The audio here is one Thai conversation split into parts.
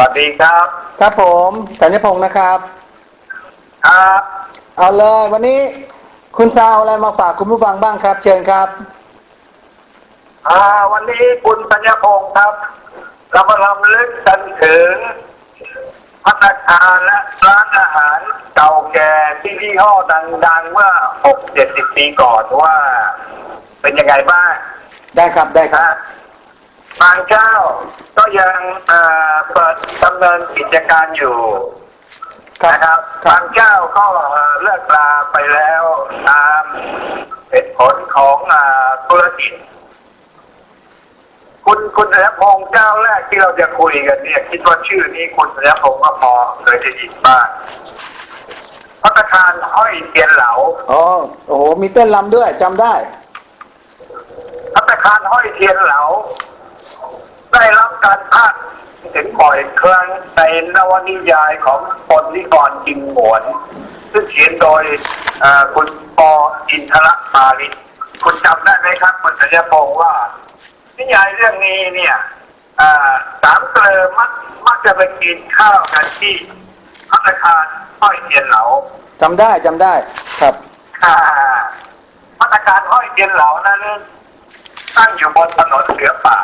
วัสดีครับ ครับผมสัญญพงศ์นะครับ ครับ เอาเลยวันนี้คุณซาวอะไรมาฝากคุณผู้ฟังบ้างครับ เชิญครับ อ่า วันนี้คุณปัญญาพงศ์ครับ เรามาลำลึกกันถึงพัตตาคารและร้านอาหารเก่าแก่ที่ยี่ห้อดังๆเมื่อหกเจ็ดสิบปีก่อนว่า เป็นยังไงบ้าง ได้ครับได้ครับนะ บางเจ้าก็ยังเอ่อเปิดดำเนินกิจการอยู่ครับนะครับครับบางเจ้าก็เอ่อเลิกลาไปแล้วตามเหตุผลของอ่าธุรกิจคุณคุณสัญญพงศ์เจ้าแรกที่เราจะคุยกันเนี่ย คิดว่าชื่อนี้คุณสัญญพงศ์ก็พอเคยได้ยินบ้างพัตตาคารห้อยเทียนเหลาอ๋อโอ้โหมีเต้นลำด้วยจำได้พัตตาคารห้อยเทียนเหลา ได้รับการพากย์ถึงบ่อยครั้งในนวนิยายของปนนิกรจิงหวนซึ่งเขียนโดยเอ่อคุณปออินทรปาริศคุณจำได้ไหมครับคุณสัญญาพงศ์ว่า นิยายเรื่องนี้เนี่ยเอ่อสามเกลอมักมักจะไปกินข้าวกันที่พัตตาคารห้อยเทียนเหลาจำได้จำได้ครับอ่ามาตรการห้อยเทียนเหลานั้นตั้งอยู่บนถนนเสือป่า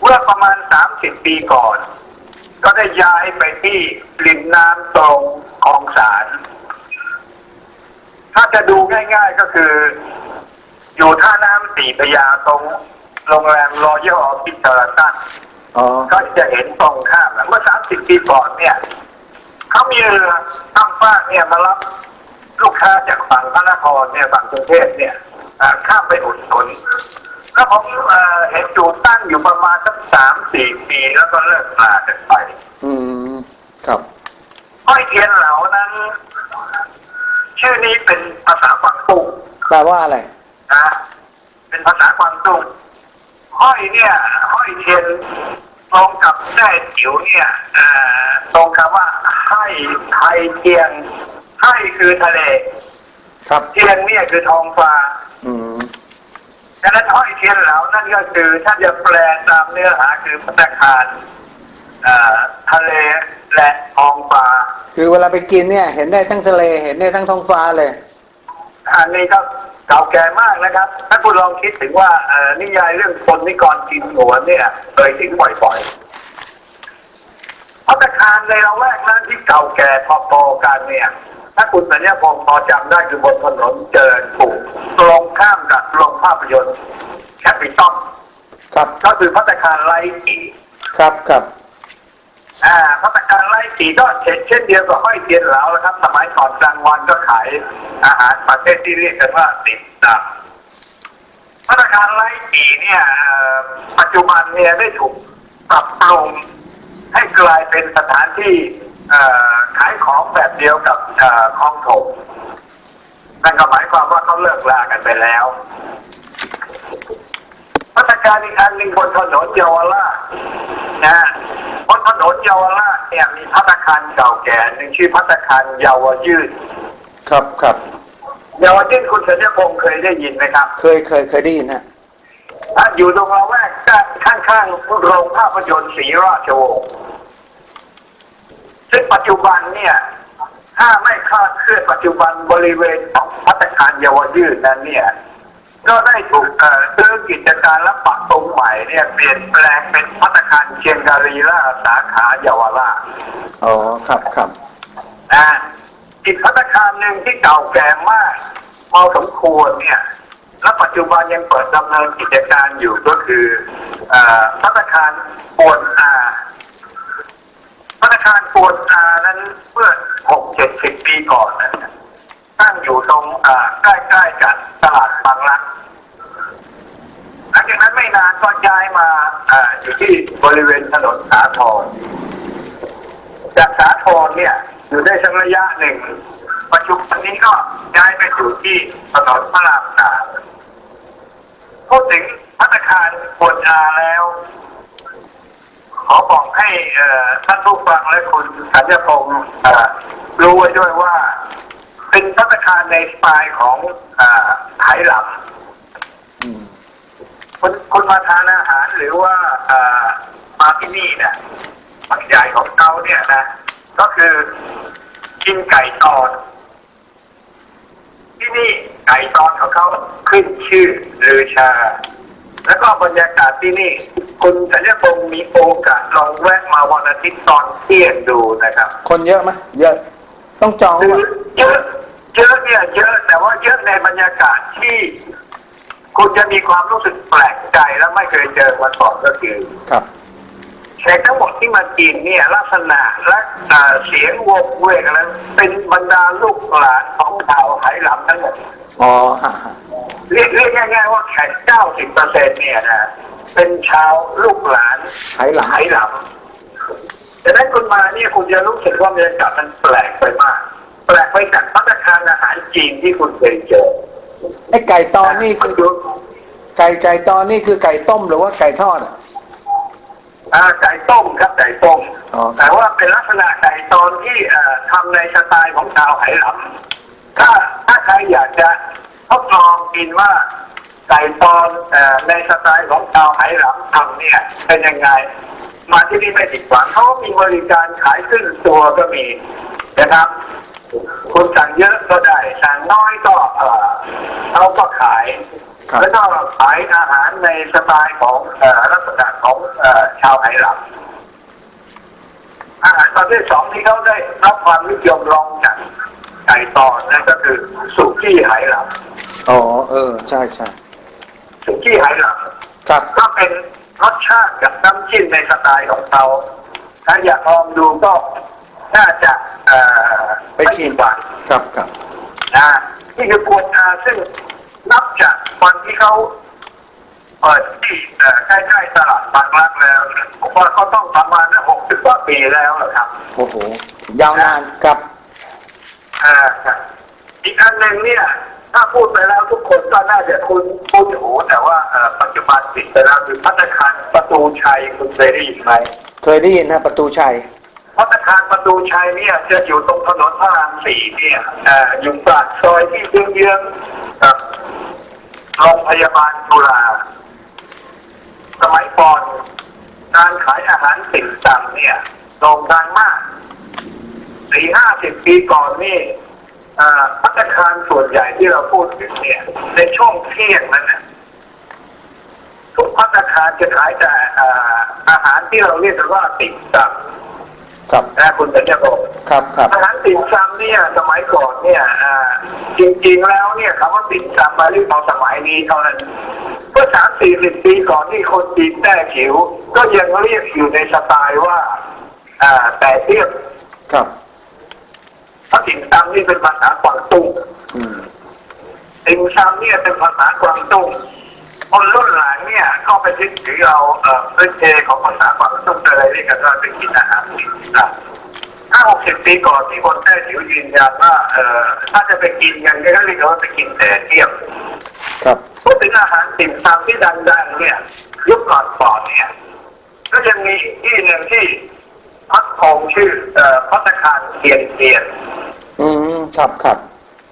เมื่อประมาณสามสิบปีก่อน ก็ได้ย้ายไปที่ริมน้ำตรงคลองสาร ถ้าจะดูง่ายๆก็คือ อยู่ท่าน้ำสีพระยาตรงโรงแรมรอยัลออฟฟิศเทอร์ตันอ๋อก็จะเห็นตรงข้ามนะเมื่อสามสิบปีก่อนเนี่ยเขามีเรือข้ามฟากเนี่ยมารับลูกค้าจากฝั่งพระนครเนี่ยฝั่งกรุงเทพเนี่ยอ่าข้ามไปอุดหนุน แล้วผมเอ่อเห็นอยู่ตั้งอยู่ประมาณสักสามสี่ปีแล้วก็เลิกลากันไป อืม ครับห้อยเทียนเหลานั้น ชื่อนี้เป็นภาษากวางตุ้งแปลว่าอะไรนะเป็นภาษากวางตุ้งห้อยเนี่ย ห้อยเทียนตรงกับแท้จิ๋วเนี่ยเอ่อตรงคำว่าให้ไทยเทียงให้คือทะเล ครับเทียนเนี่ยคือทองฟ้าอืม ดังนั้นห้อยเทียนเหลานั่นก็คือถ้าจะแปลตามเนื้อหาคือพัตตาคารเอ่อทะเลและทองฟ้า คือเวลาไปกินเนี่ย เห็นได้ทั้งทะเลเห็นได้ทั้งท้องฟ้าเลย อันนี้ก็เก่าแก่มากนะครับ ถ้าคุณลองคิดถึงว่าเอ่อนิยายเรื่องคนนิกรกินหัวนเนี่ยเคยถึงบ่อยๆพัตตาคารในละแวกนั้นที่เก่าแก่พอๆกันเนี่ย ถ้าคุณสัญญาพงศ์พอจำได้คือบนถนนเจริญกรุงตรงข้ามกับโรงภาพยนตร์แคปิตอลครับก็คือพัตตาคารไลทีครับครับอ่าพัตตาคารไลทีก็เช่นเช่นเดียวกับห้อยเทียนเหลาแล้วครับ สมัยก่อนกลางวันก็ขายอาหารประเภทที่เรียกกันว่าติดตับพัตตาคารไลทีเนี่ยเอ่อปัจจุบันเนี่ยได้ถูกปรับปรุงให้กลายเป็นสถานที่เอ่อ ขายของแบบเดียวกับเอ่อคลองถมนั่นก็หมายความว่าเขาเลิกลากันไปแล้วพัฒการอีกอันหนึ่งบนถนนเยาวราชนะฮะบนถนนเยาวราชเนี่ยมีพัฒคารเก่าแก่หนึ่งชื่อพัฒคารเยาวยืดครับครับเยาวยืดคุณสัญญพงศ์เคยได้ยินไหมครับ เคยเคยเคยได้ยินฮะอะอยู่ตรงละแวกข้างๆโรงภาพยนตร์ศรีราชวงศ์ ซึ่งปัจจุบันเนี่ย ถ้าไม่คลาดเคลื่อนปัจจุบันบริเวณของพัฒคารเยาวยืดนั้นเนี่ย ก็ได้ถูกเอ่อซื้อกิจการและปรับปรุงใหม่เนี่ยเปลี่ยนแปลงเป็นพัฒคารเชียงการีราชสาขาเยาวราชอ๋อครับครับนะอีกพัฒคารหนึ่งที่เก่าแก่มากพอสมควรเนี่ยและปัจจุบันยังเปิดดำเนินกิจการอยู่ก็คือเอ่อพัฒคารปวนอา พัฒคารปวนอานั้นเมื่อหกเจ็ดสิบปีก่อนนั้นตั้งอยู่ตรงใกล้ๆกับตลาดบางรักหลังจากนั้นไม่นานก็ย้ายมาออยู่ที่บริเวณถนนสาทรจากสาทรเนี่ยอยู่ได้สักระยะหนึ่ง ปัจจุบันนี้ก็ย้ายไปอยู่ที่ถนนพระรามสามพูดถึงพัฒคารปวดอาแล้ว ขอบอกให้ท่านผู้ฟังและคุณสัญญพงศ์รู้ไว้ด้วยว่า เป็นพัฒคารในสไตล์ของอ่อไหหลำอืมคุณคุณมาทานอาหารหรือว่าอมาที่นี่เนี่ยบางใหญ่ของเขาเนี่ยนะ ก็คือกินไก่ตอน ที่นี่ไก่ตอนของเขาขึ้นชื่อลือชา แล้วก็บรรยากาศที่นี่ คุณสัญญพงศ์มีโอกาสลองแวะมาวันอาทิตย์ตอนเที่ยงดูนะครับ คนเยอะไหมเยอะ ต้องจองคือไว้เยอะเยอะเนี่ยเยอะแต่ว่าเยอะในบรรยากาศที่ คุณจะมีความรู้สึกแปลกใจและไม่เคยเจอมาก่อนก็คือครับแขกทั้งหมดที่มากินเนี่ยลักษณะและอ่าเสียงวกเวกอะไรเป็นบรรดาลูกหลานของชาวไหหลำทั้งหมดอ๋อฮะฮะ เรียกเรียกง่ายๆว่าแขกเก้าสิบเปอร์เซ็นเนี่ยนะเป็นชาวลูกหลานไหหลำไหหลำแต่นั้นคุณมาเนี่ยคุณจะรู้สึกว่าบรรยากาศมันแปลกไปมาก แปลกไปจากพัตตาคารอาหารจีนที่คุณเคยเจอไอ้ไก่ตอนนี่คุคืณอดูไก่ไก่ตอนนี่คือไก่ต้มหรือว่าไก่ทอดอะอ่าไก่ต้มครับไก่ต้มอ๋อแต่ว่าเป็นลักษณะไก่ตอนที่เอ่อทำในสไตล์ของชาวไหหลำถ้าถ้าใครอยากจะ ทดลองกินว่าไก่ตอนเอ่อในสไตล์ของชาวไหหลำทำเนี่ยเป็นยังไง มาที่นี่ไม่ผิดหวังเขามีบริการขายขึ้นตัวก็มีนะครับคุณสั่งเยอะก็ได้สั่งน้อยก็เอ่อเขาก็ขายครับแล้วก็ขายอาหารในสไตล์ของเอ่อลักษณะของเอ่อชาวไหหลำอาหารประเภทสองที่เขาได้รับความนิยมรองจากไก่ตอนนั่นก็คือสุกี้ไหหล อ๋อ เออ ใช่ใช่ำสุกี้ไหหลครับำก็เป็นรสชาติกับน้ำจิ้มในสไตล์ของเขาถ้าอยากลองดูก็น่าจะเอ่อไปชิมม่ผิดหวัง ครับครับนะนี่คือกวนอาซึ่งนับจากวันที่เขาเปิดที่เอ่อใกล้ๆตลาดบางรักแล้วเนี่ยผมว่าเขาต้องประมาณหกสิบกว่าปีแล้วแหละครับโอ้โห ยาวนานครับอ่าครับอีกอันหนึ่งเนี่ย ถ้าพูดไปแล้วทุกคนก็น่าจะคุ้นคุ้นหูแต่ว่าเอ่อปัจจุบันปิดไปแล้วคือพัฒนาคารประตูชัยคุณเคยได้ยินไหมเคยได้ยินนะประตูชัยพัฒนาคารประตูชัยเนี่ยจะอยู่ตรงถนนพระรามสี่เนี่ยเอ่ออยู่ปากซอยที่เยื้องๆกับโรงพยาบาลจุฬาสมัยก่อนการขายอาหารติ่มซำเนี่ยโด่งดังมากสี่ห้าสิบปีก่อนนี่เอ่อ พัฒนาคารส่วนใหญ่ที่เราพูดถึงเนี่ย ในช่วงเที่ยงนั้นน่ะทุกพัฒนาคารจะขายแต่เอ่ออาหารที่เราเรียกกันว่าติ่มซำครับนะคุณสัญญาบอกครับครับอาหารติ่มซำเนี่ย สมัยก่อนเนี่ยอ่าจริงๆแล้วเนี่ยคำว่าติ่มซำมาเรียกเอาสมัยนี้เท่านั้นเมื่อสามสี่สิบปีก่อนที่คนจีนแต้จิ๋วก็ยังเรียกอยู่ในสไตล์ว่าอ่าแต่เทียบครับเพราะติ่มซำนี่เป็นภาษากวางตุ้งอืมติ่มซำเนี่ยเป็นภาษากวางตุ้งคนรุ่นหลังเนี่ยก็ไปยึดถือเอาเอ่อพื้นเพของภาษากวางตุ้งอะไรเรียกกันว่าเป็นกินอาหารติ่มซำห้าหกสิบปีก่อนที่คนแท้จิ๋วยืนยันว่าเออถ้าจะไปกินกันก็เรียกว่าไปกินแต่เทียมครับพูดถึงอาหารติ่มซำที่ดังๆเนี่ยยุคก่อนก่อนเนี่ย ก็ยังมีอีกที่หนึ่งที่ พักคงชื่อเอ่อพัตตาคารเทียนเทียนอืมครับครับ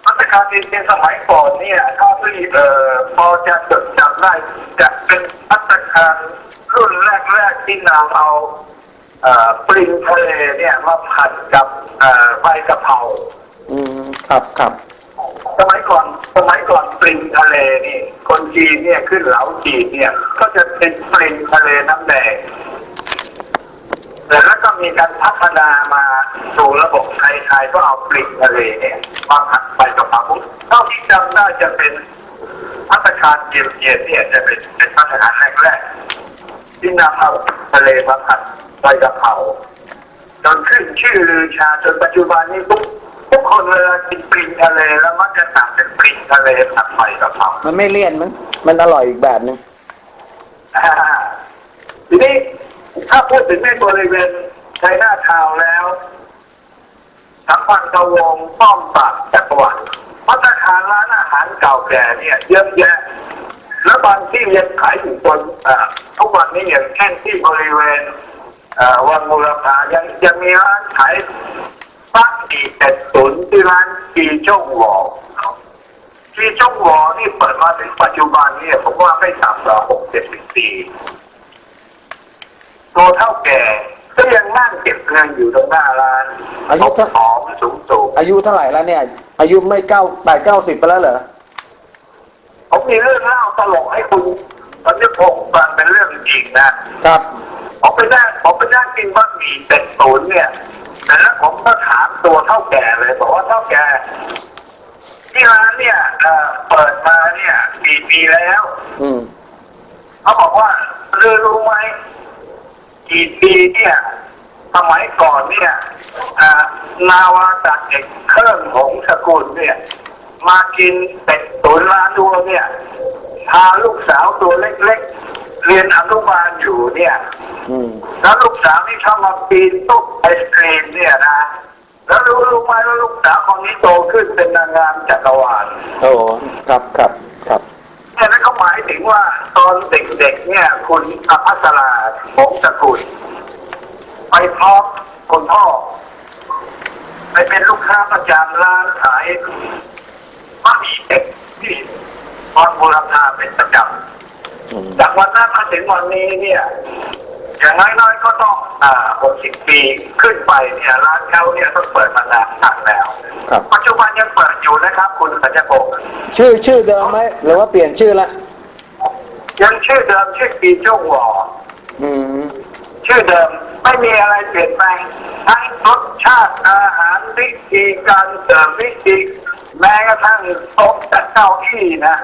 พัตตาคารเทียนเทียนสมัยก่อนเนี่ยถ้าที่เอ่อพอจะจดจำได้จะเป็นพัตตาคารรุ่นแรกๆที่นำเอาเอ่อปริงทะเลเนี่ยมาผัดกับเอ่อใบกะเพราอืมครับครับสมัยก่อนสมัยก่อนปริงทะเลนี่คนจีนเนี่ยขึ้นเหลาจีนเนี่ย ก็จะเป็นปริงทะเลน้ำแดง แต่แล้วก็มีการพัฒนามาสู่ระบบไทยๆก็เอาปริงทะเลเนี่ยมาผัดไปกับปลาบุ้เท่าที่จำได้จะเป็นพัฒนาคารเย็นๆเนี่ยจะเป็นเป็นพัฒนาคารแรกๆที่นำเอาทะเลมาผัดไปกับเผาจนขึ้นชื่อลือชาจนปัจจุบันนี้ทุกทุกคนเวลากินปริงทะเลแล้วมักจะสั่งเป็นปริงทะเลผัดไฟกะเพรามันไม่เลี่ยนมั้งมันอร่อยอีกแบบหนึ่งอ่าทีนี้ ถ้าพูดถึงในบริเวณไชน่าทาวแล้วสัมพันธ์ทวงป้อมปากจักรวรรดิพัตตาารร้านอาหารเก่าแก่เนี่ยเยอะแยะแล้วบางที่ยังขายอยู่บนทุกวันนี้อย่างเช่นที่บริเวณวังมูลพายังยังมีร้านขายปักกีเป็ดตุ๋นที่ร้านกีจงหวอกีจงหวอนี่เปิดมาถึงปัจจุบันเนี่ยผมว่าไม่ต่ำกว่าหกเจ็ดสิบปี ตัวเท่านั่งเก็บเงินอยู่ตรงหน้าร้านอายุเท่า ผอมสูงสูงอายุเท่าไหร่แล้วเนี่ย อายุไม่เก้าแปดเก้าสิบไปแล้วเหรอผมมีเรื่องเล่าตลกให้คุณตอนนี้ผมฟังเป็นเรื่องจริงนะครับ ผมไปนั่งผมไปนั่งกินบะหมี่เป็ดตุ๋นเนี่ยแต่แล้วผมก็ถามตัวเท่าแก่เลยบอกว่าเท่าแก่ที่ร้านเนี่ยเอ่อเปิดมาเนี่ยกี่ปีแล้ว อืม เขาบอกว่าเรือรู้ไหม กี่ปีเนี่ยสมัยก่อนเนี่ยอ่านาวาจากเด็กเครื่องของสกุลเนี่ย มากินเป็ดตุ๋นร้านดัวเนี่ยพาลูกสาวตัวเล็กๆ เรียนอนุบาลอยู่เนี่ยอืมแล้วลูกสาวที่ชอบมาปีนตุ๊กไอศครีมเนี่ยนะแล้วรู้รู้ไหมว่าลูกสาวคนนี้โตขึ้นเป็นนางงามจักรวาลโอ้ครับครับครับเนี่ยนั่นเขาหมายถึงว่าตอนเด็กๆเนี่ย คุณอภัสราผงสกุลไปพร้อมคุณพ่อ ไปเป็นลูกค้าประจำร้านขายบะหมี่เด็กที่ตอนโบราณเป็นประจอืมำจากวันนั้นมาถึงวันนี้เนี่ยอย่างน้อยๆก็ต้องอ่า60 ปีขึ้นไปเนี่ยร้านเขาเนี่ยต้องเปิดมานานมากแล้ว ครับ ปัจจุบันยังเปิดอยู่นะครับ คุณสัญญพงศ์ชื่อชื่อเดิมไหมหรือว่าเปลี่ยนชื่อละ ยังชื่อเดิมชื่อปีจ้งหวออืมชื่อเดิมไม่มีอะไรเปลี่ยนแปลงทั้งรสชาติอาหารวิธีการเสิร์ฟวิธีแม้กระทั่งโต๊ะจัดเก้าอี้นะ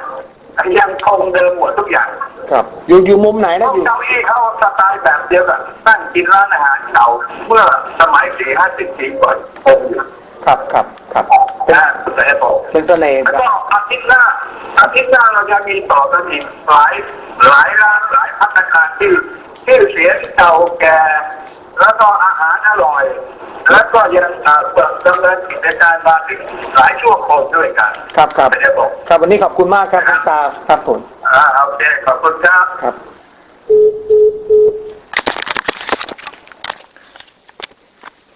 ยังคงเดิมหมดทุกอย่างครับอยู่อยู่มุมไหนนะโต๊ะอยู่เก้าอี้เขาสไตล์แบบเดียวกับนั่งกินร้านอาหารเก่าเมื่อสมัยสี่ห้าสิบปีก่อนคงอยู่ครับครับครับเป็นนะคุณแต่ผมเป็นเสน่ห์แล้วคก็รับอาทิตย์หน้า อาทิตย์หน้าเราจะมีต่อกันอีกหลายหลายร้านหลายพัฒนาที่ชื่อเสียงเก่าแก่แล้วก็อาหารอร่อย แล้วก็ยังเอ่อเปิดดำเนินกิจการมาถึงหลายชั่วโมงด้วยกันครับครับไม่ได้บอกครับวันนี้ขอบคุณมากครับคุณตาครับผมอ่าโอเคขอบคุณครับครับ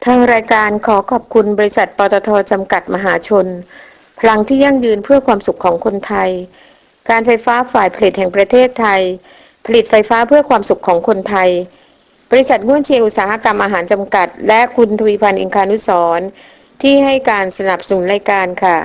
ทางรายการขอขอบคุณบริษัทปตทจำกัดมหาชน พลังที่ยั่งยืนเพื่อความสุขของคนไทย การไฟฟ้าฝ่ายผลิตแห่งประเทศไทย ผลิตไฟฟ้าเพื่อความสุขของคนไทย บริษัทง่วนเชียอุตสาหกรรมอาหารจำกัด และคุณทวีพันธ์อิงคานุสรณ์ที่ให้การสนับสนุนรายการค่ะ